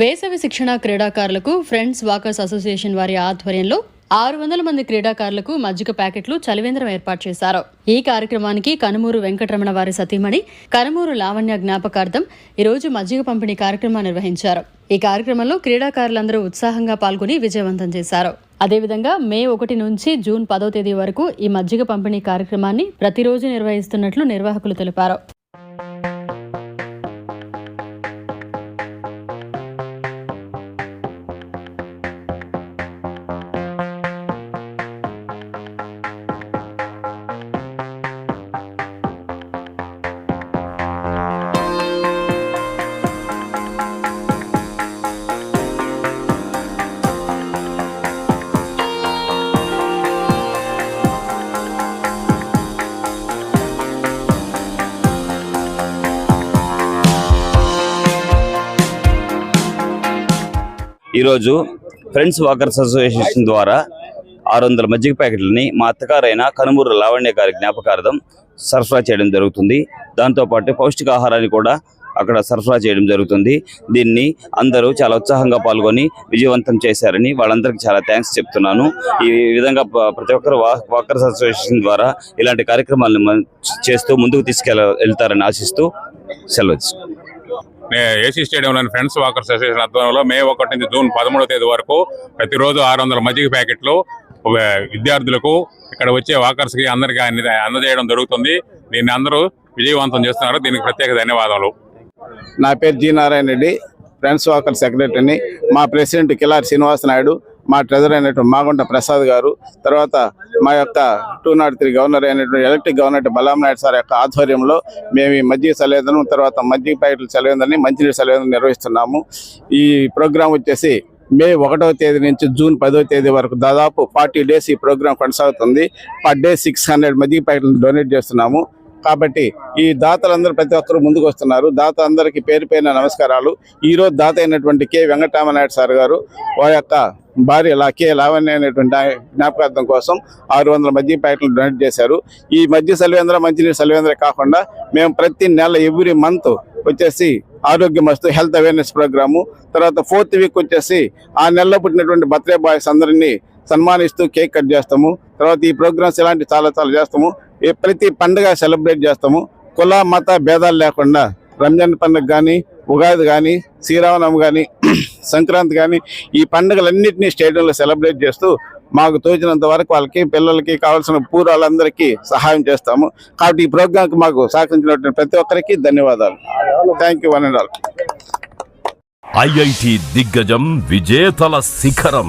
వేసవి శిక్షణ క్రీడాకారులకు ఫ్రెండ్స్ వాకర్స్ అసోసియేషన్ వారి ఆధ్వర్యంలో ఆరు వందల మంది క్రీడాకారులకు మజ్జిగ ప్యాకెట్లు చలివేంద్రం ఏర్పాటు చేశారు. ఈ కార్యక్రమానికి కనుమూరు వెంకటరమణ వారి సతీమణి కనుమూరు లావణ్య జ్ఞాపకార్థం ఈరోజు మజ్జిగ పంపిణీ కార్యక్రమాన్ని నిర్వహించారు. ఈ కార్యక్రమంలో క్రీడాకారులందరూ ఉత్సాహంగా పాల్గొని విజయవంతం చేశారు. అదేవిధంగా మే ఒకటి నుంచి జూన్ పదో తేదీ వరకు ఈ మజ్జిగ పంపిణీ కార్యక్రమాన్ని ప్రతిరోజు నిర్వహిస్తున్నట్లు నిర్వాహకులు తెలిపారు. ఈరోజు ఫ్రెండ్స్ వాకర్స్ అసోసియేషన్ ద్వారా ఆరు వందల మజ్జిగ ప్యాకెట్లని మా అత్తగారైన కనుమూరు లావణ్య గారి జ్ఞాపకార్థం సరఫరా చేయడం జరుగుతుంది. దాంతోపాటు పౌష్టికాహారాన్ని కూడా అక్కడ సరఫరా చేయడం జరుగుతుంది. దీన్ని అందరూ చాలా ఉత్సాహంగా పాల్గొని విజయవంతం చేశారని వాళ్ళందరికీ చాలా థ్యాంక్స్ చెప్తున్నాను. ఈ విధంగా ప్రతి ఒక్కరు వాకర్స్ అసోసియేషన్ ద్వారా ఇలాంటి కార్యక్రమాలను చేస్తూ ముందుకు తీసుకెళ్ళ వెళ్తారని ఆశిస్తూ సెలవు ఏసీ స్టేడియంలోని ఫ్రెండ్స్ వాకర్స్ అసోసియేషన్ ఆధ్వర్యంలో మే ఒకటి నుంచి జూన్ పదమూడవ తేదీ వరకు ప్రతిరోజు ఆరు వందల మజ్జిగ ప్యాకెట్లు విద్యార్థులకు ఇక్కడ వచ్చే వాకర్స్కి అందరికీ అందరికి అందజేయడం జరుగుతుంది. దీన్ని అందరూ విజయవంతం చేస్తున్నారు. దీనికి ప్రత్యేక ధన్యవాదాలు. నా పేరు G Narayana Reddy friends walker సెక్రటరీని. మా ప్రెసిడెంట్ కిలార్ శ్రీనివాస నాయుడు మా ట్రెజర్ అయినటువంటి మాగుంట ప్రసాద్ గారు తర్వాత మా యొక్క టూ నాట్ త్రీ గవర్నర్ అయినటువంటి electric governor Balam Naidu sir యొక్క ఆధ్వర్యంలో మేము ఈ మజ్జిగ సలేదనం తర్వాత మజ్జిగ ప్యాకెట్లు సలేదని మంచినీటి సలేదనం నిర్వహిస్తున్నాము. ఈ ప్రోగ్రాం వచ్చేసి మే ఒకటవ తేదీ నుంచి జూన్ పదవ తేదీ వరకు దాదాపు ఫార్టీ డేస్ ఈ ప్రోగ్రాం కొనసాగుతుంది. పర్ డే సిక్స్ హండ్రెడ్ మజ్జిగ ప్యాకెట్లు డొనేట్ చేస్తున్నాము. కాబట్టి ఈ దాతలందరూ ప్రతి ఒక్కరు ముందుకు వస్తున్నారు. దాత అందరికి పేరు పేరిన నమస్కారాలు. ఈ రోజు దాత అయినటువంటి కె వెంకటరామనాయుడు సార్ గారు వారి యొక్క భార్య లా కె లావణ్య అనేటువంటి జ్ఞాపకార్థం కోసం ఆరు వందల మధ్య ప్యాకెట్లు డొనేట్ చేశారు. ఈ మధ్య సలివేంద్ర మంచినీరు సలివేంద్ర కాకుండా మేము ప్రతి నెల ఎవ్రీ మంత్ వచ్చేసి ఆరోగ్య మస్తు హెల్త్ అవేర్నెస్ ప్రోగ్రాము తర్వాత ఫోర్త్ వీక్ వచ్చేసి ఆ నెలలో పుట్టినటువంటి బర్త్డే బాయ్స్ అందరినీ సన్మానిస్తూ కేక్ కట్ చేస్తాము. తర్వాత ఈ ప్రోగ్రామ్స్ ఇలాంటి చాలా చాలా చేస్తాము. ప్రతి పండుగ సెలబ్రేట్ చేస్తాము. కుల మత భేదాలు లేకుండా రంజాన్ పండుగ కానీ ఉగాది కానీ శ్రీరామనవమి కానీ సంక్రాంతి కానీ ఈ పండుగలన్నింటినీ స్టేడియంలో సెలబ్రేట్ చేస్తూ మాకు తోచినంత వరకు వాళ్ళకి పిల్లలకి కావాల్సిన పూర్వాలందరికీ సహాయం చేస్తాము. కాబట్టి ఈ ప్రోగ్రాంకి మాకు సహకరించినటువంటి ప్రతి ఒక్కరికి ధన్యవాదాలు. Thank you one and all IIT దిగ్గజం విజేతల శిఖరం.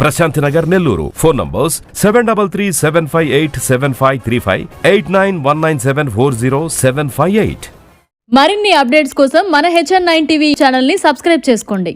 Prashanti Nagar Nellore. Phone numbers seven double three seven five eight seven five three five eight nine one nine seven four zero seven five eight మరిన్ని updates కోసం మన HN nine TV ఛానల్ని subscribe చేసుకోండి.